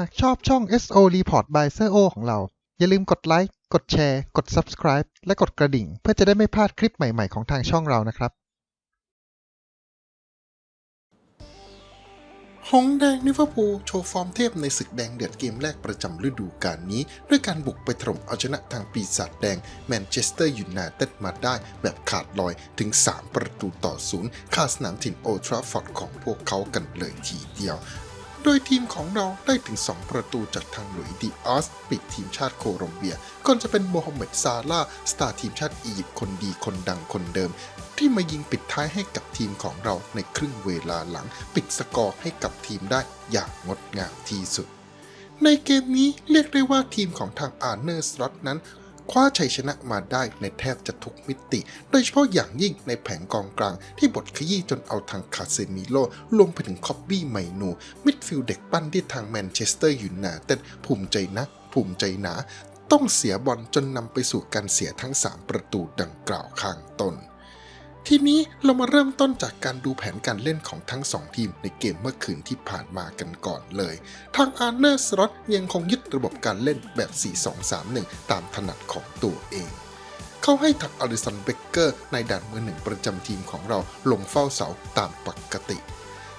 หากชอบช่อง SO Report by s e o ของเรา อย่าลืมกดไลค์ กดแชร์ กด Subscribe และกดกระดิ่ง เพื่อจะได้ไม่พลาดคลิปใหม่ ๆ ของทางช่องเรานะครับ หงส์แดงลิเวอร์พูลโชว์ฟอร์มเทพในศึกแดงเดือดเกมแรกประจำฤดูกาลนี้ ด้วยการบุกไปถล่มเอาชนะทางปีศาจแดงแมนเชสเตอร์ยูไนเต็ดมาได้แบบขาดลอยถึง 3 ประตูต่อศูนย์คาสนามถิ่นโอทราฟอร์ดของพวกเขากันเลยทีเดียว โดยทีมของเราได้ถึง 2 ประตูจากทางหลุยดิออสปีกทีมชาติโคลอมเบีย ก่อนจะเป็นโมฮัมเหม็ดซาลาสตาร์ทีมชาติอียิปต์คนดีคนดังคนเดิม ที่มายิงปิดท้ายให้กับทีมของเราในครึ่งเวลาหลัง ปิดสกอร์ให้กับทีมได้อย่างงดงามที่สุด ในเกมนี้เรียกได้ว่าทีมของทางอาร์เนอร์สล็อตนั้น คว้าชัยชนะมาได้ในแทบจะทุกมิติ โดยเฉพาะอย่างยิ่งในแผงกองกลางที่บทขยี้จนเอาทางคาเซมิโลรวมไปถึงคอบบี้ไมนู มิดฟิลด์เด็กปั้นที่ทางแมนเชสเตอร์ยูไนเต็ดภูมิใจนะ ภูมิใจหนาต้องเสียบอลจนนำไปสู่การเสียทั้ง 3 ประตูดังกล่าวข้างต้น ทีนี้เรามาเริ่มต้นจากการดูแผนการเล่นของทั้ง 2 ทีมในเกมเมื่อคืนที่ผ่านมากันก่อนเลย ทางอาร์เนอร์สล็อตยังคงยึดระบบการเล่นแบบ 4-2-3-1 ตามถนัดของตัวเองเขาให้ทักอลิสันเบเกอร์ในด่านมือหนึ่งประจำทีมของเราลงเฝ้าเสาตามปกติ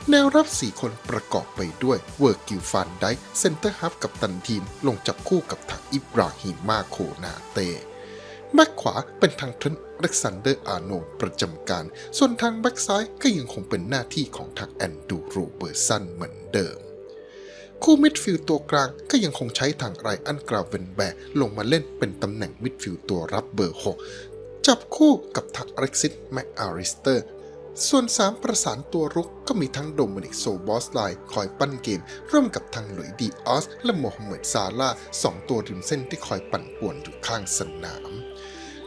แนวรับ 4 คนประกอบไปด้วยเวอร์กิลฟานไดเซนเตอร์ฮับกับตันทีม ลงจับคู่กับทางอิบราฮิมาโคนาเต แบ็กขวาเป็นทางเทรนต์อเล็กซานเดอร์อาร์โนประจำการ ส่วนทางแบ็กซ้ายก็ยังคงเป็นหน้าที่ของทางแอนดูโรเบอร์สันเหมือนเดิม คู่มิดฟิลด์ตัวกลางก็ยังคงใช้ทางไรอันกราเวนแบร์ลงมาเล่นเป็นตำแหน่งมิดฟิลด์ตัวรับเบอร์ 6 จับคู่กับทางอเล็กซิสแมคอาริสเตอร์ส่วน 3 ประสานตัวรุกก็มีทั้งโดมินิกโซบอสไลน์คอยปั้นเกม ร่วมกับทางหลุยดีออส และโมฮัมเหม็ดซาลาสองตัวริมเส้นที่คอยปั่นป่วนอยู่ข้างสนาม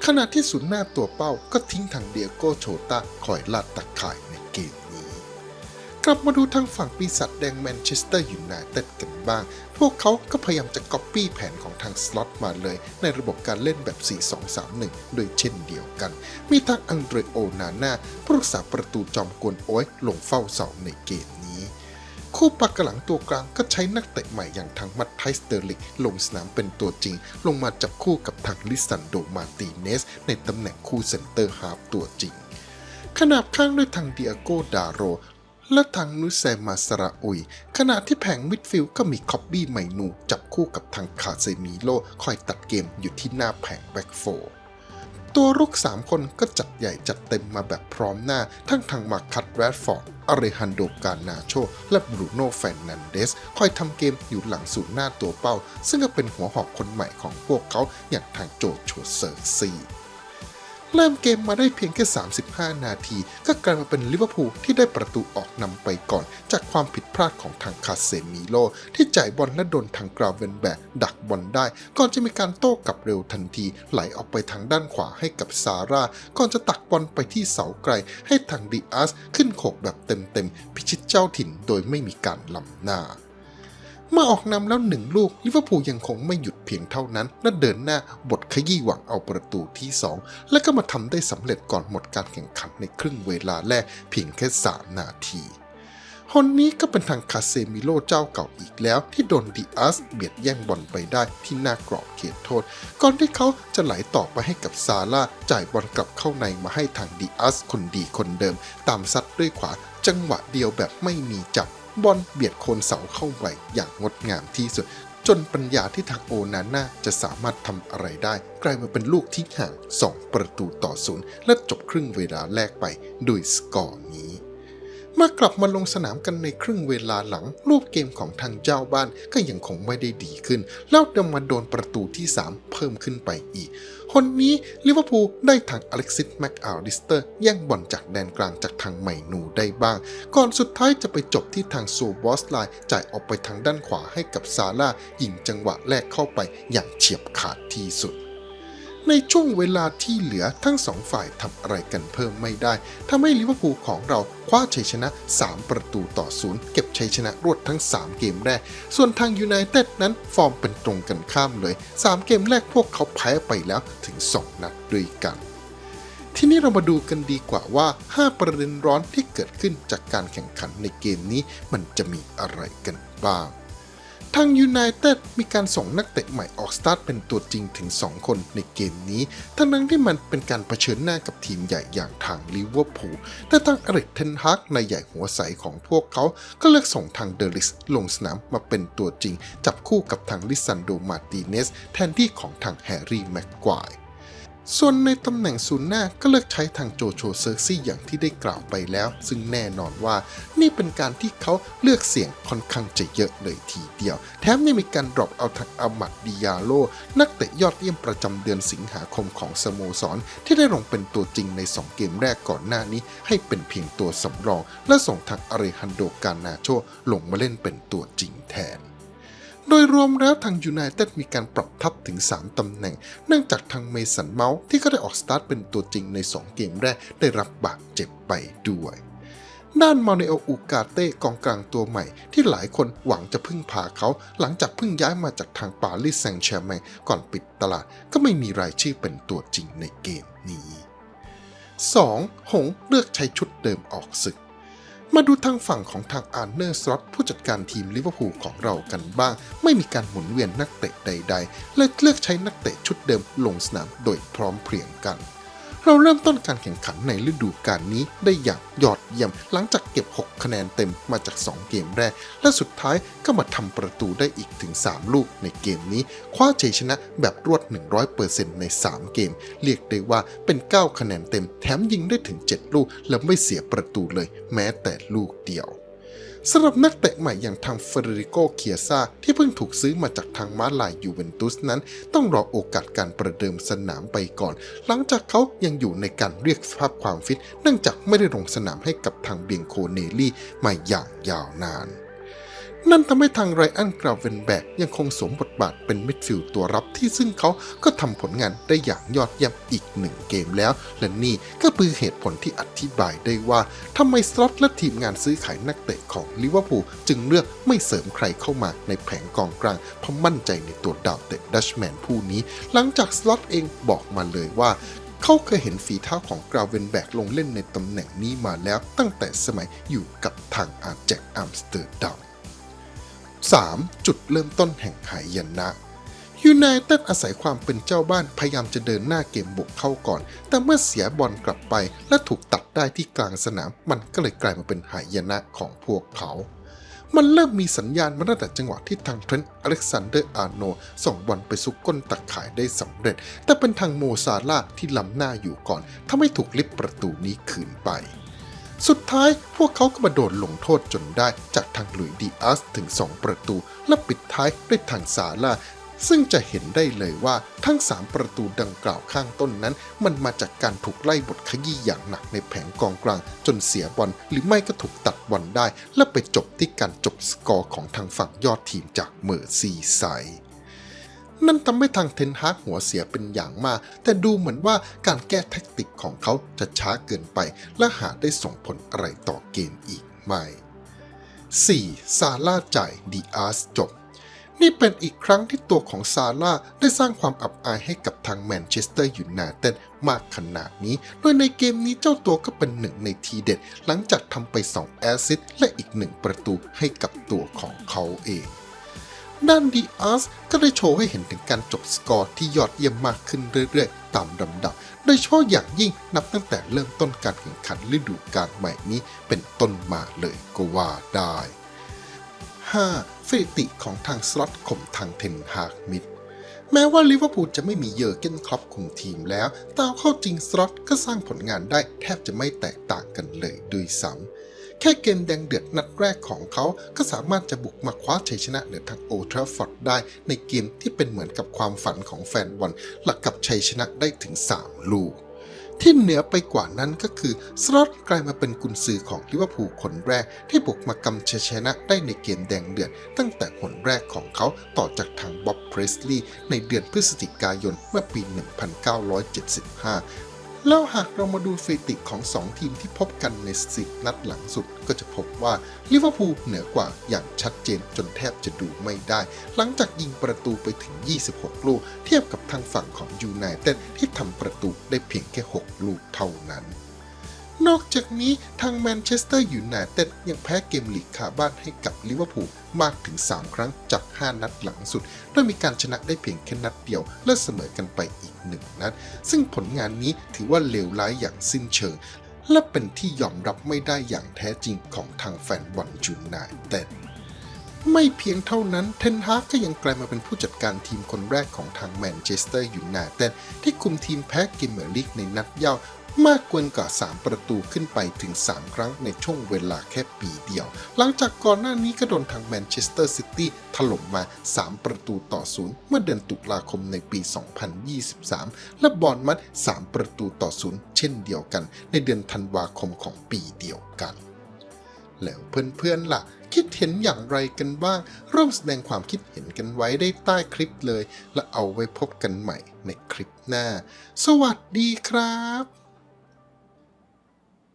ขณะที่ศูนย์หน้าตัวเป้าก็ทิ้งทางเดียโกโชตาคอยลาดตะข่ายในเกมนี้ กลับมาดูทางฝั่งปีศาจแดงแมนเชสเตอร์ยูไนเต็ดกันบ้าง พวกเขาก็พยายามจะก๊อปปี้แผนของทางสล็อตมาเลย ในระบบการเล่นแบบ 4-2-3-1 โดยเช่นเดียวกัน มีทางอังเดรโอนาน่าผู้รักษาประตูจอมกวนโอ้ยลงเฝ้าเสาในเกม คู่ปักกระหลังตัวกลางก็ใช้นักเตะใหม่อย่างทางมัตไทสเตอร์ลิกลงสนามเป็นตัวจริง ลงมาจับคู่กับทางลิซันโดมาติเนส ในตำแหน่งคู่เซนเตอร์ฮาฟตัวจริง ขนาบข้างด้วยทางเดียโกดาโรและทางนุเซมาสราอุย ขณะที่แผงมิดฟิลด์ก็มีคอบบี้ไมนู จับคู่กับทางคาเซมิโลคอยตัดเกมอยู่ที่หน้าแผงแบ็กโฟตัวรุก 3 คนก็จัดใหญ่จัดเต็มมาแบบพร้อมหน้า ทั้งทางมาคัตแรดฟอร์ด อเรฮันโดกานาโช และบรูโน่แฟนนันเดส คอยทำเกมอยู่หลังศูนย์หน้าตัวเป้า ซึ่งก็เป็นหัวหอกคนใหม่ของพวกเขาอย่างทางโจโฉเซอร์ซี เริ่มเกมมาได้เพียงแค่ 35 นาที ก็กลายมาเป็นลิเวอร์พูลที่ได้ประตูออกนำไปก่อน จากความผิดพลาดของทางคาเซมิโล ที่จ่ายบอลและโดนทางกราเวนแบกดักบอลได้ ก่อนจะมีการโต้กลับเร็วทันที ไหลออกไปทางด้านขวาให้กับซาร่า ก่อนจะตักบอลไปที่เสาไกล ให้ทางดิอาสขึ้นโขกแบบเต็มๆพิชิตเจ้าถิ่นโดยไม่มีการล้ำหน้า เมื่อออกนำแล้วหนึ่งลูกลิเวอร์พูลยังคงไม่หยุดเพียงเท่านั้น และเดินหน้าบทขยี้หวังเอาประตูที่ 2 และก็มาทำได้สำเร็จก่อนหมดการแข่งขันในครึ่งเวลาแรกเพียงแค่ 3 นาทีคนนี้ก็เป็นทางคาเซมิโลเจ้าเก่าอีกแล้ว ที่โดนดิอาสเบียดแย่งบอลไปได้ที่หน้ากรอบเขตโทษ ก่อนที่เขาจะไหลต่อไปให้กับซาร่าจ่ายบอลกลับเข้าในมาให้ทางดิอาสคนดีคนเดิม ตามซัดด้วยขวาจังหวะเดียวแบบไม่มีจับ บอลเบียดโคนเสาเข้าไปอย่างงดงามที่สุด จนปัญญาที่ทางโอนาน่าจะสามารถทำอะไรได้ กลายมาเป็นลูกที่ห่าง 2 ประตูต่อศูนย์และจบครึ่งเวลาแรกไปด้วยสกอร์นี้ เมื่อกลับมาลงสนามกันในครึ่งเวลาหลัง รูปเกมของทางเจ้าบ้านก็ยังคงไม่ได้ดีขึ้น แล้วดันมาโดนประตูที่ 3 เพิ่มขึ้นไปอีก คนนี้ลิเวอร์พูลได้ทางอเล็กซิสแม็กอาริสเตอร์แย่งบอลจากแดนกลางจากทางไมนูได้บ้าง ก่อนสุดท้ายจะไปจบที่ทางโซบอสไลน์จ่ายออกไปทางด้านขวาให้กับซาร่ายิงจังหวะแรกเข้าไปอย่างเฉียบขาดที่สุด ในช่วงเวลาที่เหลือทั้งสองฝ่ายทำอะไรกันเพิ่มไม่ได้ทำให้ลิเวอร์พูลของเราคว้าชัยชนะ 3 ประตูต่อศูนย์เก็บชัยชนะรวดทั้ง 3 เกมแรก ส่วนทางยูไนเต็ดนั้นฟอร์มเป็นตรงกันข้ามเลย 3 เกมแรกพวกเขาแพ้ไปแล้วถึง 2 นัดด้วยกันทีนี้เรามาดูกันดีกว่าว่า 5 ประเด็นร้อนที่เกิดขึ้นจากการแข่งขันในเกมนี้มันจะมีอะไรกันบ้าง ทางยูไนเต็ดมีการส่งนักเตะใหม่ออกสตาร์ทเป็นตัวจริงถึง 2 คนในเกมนี้ ทั้งนั้นที่มันเป็นการรเผชิญหน้ากับทีมใหญ่อย่างทางลิเวอร์พูล แต่ทางอริกเทนฮากในใหญ่หัวใสของพวกเขา ก็เลือกส่งทางเดลิสลงสนามมาเป็นตัวจริง จับคู่กับทางลิซันโดมาร์ติเนสแทนที่ของทางแฮร์รี่แม็กควาย ส่วนในตำแหน่งศูนย์หน้าก็เลือกใช้ทางโจโฉเซอร์ซี่อย่างที่ได้กล่าวไปแล้ว ซึ่งแน่นอนว่านี่เป็นการที่เขาเลือกเสียงค่อนข้างจะเยอะเลยทีเดียว แถมยังมีการดรอปเอาทางอามัดดิยาโล นักเตะยอดเยี่ยมประจำเดือนสิงหาคมของสโมสร ที่ได้ลงเป็นตัวจริงใน 2 เกมแรกก่อนหน้านี้ ให้เป็นเพียงตัวสำรอง และส่งทางอาเรฮันโดกานาโชลงมาเล่นเป็นตัวจริงแทน โดยรวมแล้วทางยูไนเต็ดมีการปรับทัพถึง 3 ตำแหน่ง เนื่องจากทางเมสันเมาส์ที่ก็ได้ออกสตาร์ทเป็นตัวจริงใน 2 เกมแรกได้รับบาดเจ็บไปด้วยด้านมาเนโออูกาเต้กองกลางตัวใหม่ ที่หลายคนหวังจะพึ่งพาเขา หลังจากเพิ่งย้ายมาจากทางปารีสแซงต์แชร์แมงก่อนปิดตลาด ก็ไม่มีรายชื่อเป็นตัวจริงในเกมนี้ 2. หงเลือกใช้ชุดเดิมออกศึก มาดูทางฝั่งของทางอาร์เนอร์สล็อตผู้จัดการทีมลิเวอร์พูลของเรากันบ้าง ไม่มีการหมุนเวียนนักเตะใดๆเลยเลือกใช้นักเตะชุดเดิมลงสนามโดยพร้อมเพรียงกัน เราเริ่มต้นการแข่งขันในฤดูกาลนี้ได้อย่างยอดเยี่ยม หลังจากเก็บ 6 คะแนนเต็มมาจาก 2 เกมแรก และสุดท้ายก็มาทำประตูได้อีกถึง 3 ลูกในเกมนี้ คว้าชัยชนะแบบรวด 100%ใน 3 เกม เรียกได้ว่าเป็น 9 คะแนนเต็ม แถมยิงได้ถึง 7 ลูก และไม่เสียประตูเลย แม้แต่ลูกเดียว สำหรับนักเตะใหม่อย่างทางเฟรริโกเคียซาที่เพิ่งถูกซื้อมาจากทางม้าลายยูเวนตุสนั้น ต้องรอโอกาสการประเดิมสนามไปก่อน หลังจากเขายังอยู่ในการเรียกสภาพความฟิต เนื่องจากไม่ได้ลงสนามให้กับทางเบียงโคเนลี่มาอย่างยาวนาน นั่นทำให้ทางไรอันกราเวนแบกยังคงสวมบทบาทเป็นมิดฟิลด์ตัวรับที่ซึ่งเขาก็ทำผลงานได้อย่างยอดเยี่ยมอีกหนึ่งเกมแล้ว และนี่ก็คือเหตุผลที่อธิบายได้ว่าทำไมสล็อตและทีมงานซื้อขายนักเตะของลิเวอร์พูลจึงเลือกไม่เสริมใครเข้ามาในแผงกองกลางเพราะมั่นใจในตัวดาวเตะดัชแมนผู้นี้ หลังจากสล็อตเองบอกมาเลยว่าเขาเคยเห็นฝีเท้าของกราเวนแบกลงเล่นในตำแหน่งนี้มาแล้วตั้งแต่สมัยอยู่กับทางอาร์แจ็คอัมสเตอร์ดัม 3. จุดเริ่มต้นแห่งหายนะยูไนเต็ดอาศัยความเป็นเจ้าบ้านพยายามจะเดินหน้าเกมบุกเข้าก่อน แต่เมื่อเสียบอลกลับไปและถูกตัดได้ที่กลางสนาม มันก็เลยกลายมาเป็นหายนะของพวกเขา มันเริ่มมีสัญญาณมาตั้งแต่จังหวะที่ทางเทรนต์อเล็กซานเดอร์อาร์โนส่งบอลไปซุกก้นตักขายได้สำเร็จ แต่เป็นทางโมซาลาที่ล้ำหน้าอยู่ก่อนทำให้ถูกลิบประตูนี้คืนไป สุดท้ายพวกเขาก็มาโดนลงโทษจนได้จากทางหลุยดีอาสถึง 2 ประตู และปิดท้ายด้วยทางซาร่าซึ่งจะเห็นได้เลยว่าทั้ง 3 ประตูดังกล่าวข้างต้นนั้น มันมาจากการถูกไล่บทขยี้อย่างหนักในแผงกองกลาง จนเสียบอลหรือไม่ก็ถูกตัดบอลได้ และไปจบที่การจบสกอร์ของทางฝั่งยอดทีมจากเมอร์ซีไซด์ นั่นทำให้ทางเทนฮากหัวเสียเป็นอย่างมาก แต่ดูเหมือนว่าการแก้แท็กติกของเขาจะช้าเกินไป และหาได้ส่งผลอะไรต่อเกมอีกไม่ 4. ซาร่าจ่ายดีอาร์สจบ นี่เป็นอีกครั้งที่ตัวของซาร่าได้สร้างความอับอายให้กับทางแมนเชสเตอร์ยูไนเต็ดมากขนาดนี้ โดยในเกมนี้เจ้าตัวก็เป็นหนึ่งในทีเด็ด หลังจากทำไป 2 แอสซิสต์และอีกหนึ่งประตูให้กับตัวของเขาเอง ด้านดีอาร์สก็ได้โชว์ให้เห็นถึงการจบสกอร์ที่ยอดเยี่ยมมากขึ้นเรื่อยๆ ตามลำดับ โดยเฉพาะอย่างยิ่งนับตั้งแต่เริ่มต้นการแข่งขันฤดูกาลใหม่นี้เป็นต้นมาเลยก็ว่าได้ 5. สถิติของทางสล็อตข่มทางเทนฮากมิดแม้ว่าลิเวอร์พูลจะไม่มีเยอร์เกนคล็อปคุมทีมแล้วแต่เอาเข้าจริงสล็อตก็สร้างผลงานได้แทบจะไม่แตกต่างกันเลยด้วยซ้ำ แค่เกมแดงเดือดนัดแรกของเขา ก็สามารถจะบุกมาคว้าชัยชนะเหนือทางโอทราฟอร์ดได้ ในเกมที่เป็นเหมือนกับความฝันของแฟนบอลหลักกับชัยชนะได้ถึง 3 ลูกที่เหนือไปกว่านั้นก็คือสล็อตกลายมาเป็นกุนซือของลิเวอร์พูลคนแรก ที่บุกมากำชัยชนะได้ในเกมแดงเดือดตั้งแต่ผลแรกของเขาต่อจากทางบ๊อบเพรสลีย์ในเดือนพฤศจิกายนเมื่อปี 1975 แล้วหากเรามาดูสถิติของ 2 ทีมที่พบกันใน10นัดหลังสุด ก็จะพบว่าลิเวอร์พูลเหนือกว่าอย่างชัดเจนจนแทบจะดูไม่ได้ หลังจากยิงประตูไปถึง 26 ลูก เทียบกับทางฝั่งของยูไนเต็ดที่ทำประตูได้เพียงแค่ 6 ลูกเท่านั้น นอกจากนี้ทางแมนเชสเตอร์ยูไนเต็ดยังแพ้เกมลีกคาบ้านให้กับลิเวอร์พูลมากถึง 3 ครั้งจาก 5 นัดหลังสุด โดยมีการชนะได้เพียงแค่นัดเดียว และเสมอกันไปอีกหนึ่งนัด ซึ่งผลงานนี้ถือว่าเลวร้ายอย่างสิ้นเชิง และเป็นที่ยอมรับไม่ได้อย่างแท้จริงของทางแฟนบอลยูไนเต็ดไม่เพียงเท่านั้น เทนฮากก็ยังกลายมาเป็นผู้จัดการทีมคนแรกของทางแมนเชสเตอร์ยูไนเต็ดที่คุมทีมแพ้เกมเมอร์ลีกในนัดเย้า มากกว่า3ประตูขึ้นไปถึง 3 ครั้งในช่วงเวลาแค่ปีเดียว หลังจากก่อนหน้านี้ก็โดนทางแมนเชสเตอร์ซิตี้ถล่มมา 3 ประตูต่อศูนย์เมื่อเดือนตุลาคมในปี 2023 และบอลมัด 3 ประตูต่อศูนย์เช่นเดียวกัน ในเดือนธันวาคมของปีเดียวกัน แล้วเพื่อนๆล่ะคิดเห็นอย่างไรกันบ้าง ร่วมแสดงความคิดเห็นกันไว้ได้ใต้คลิปเลย และเอาไว้พบกันใหม่ในคลิปหน้า สวัสดีครับ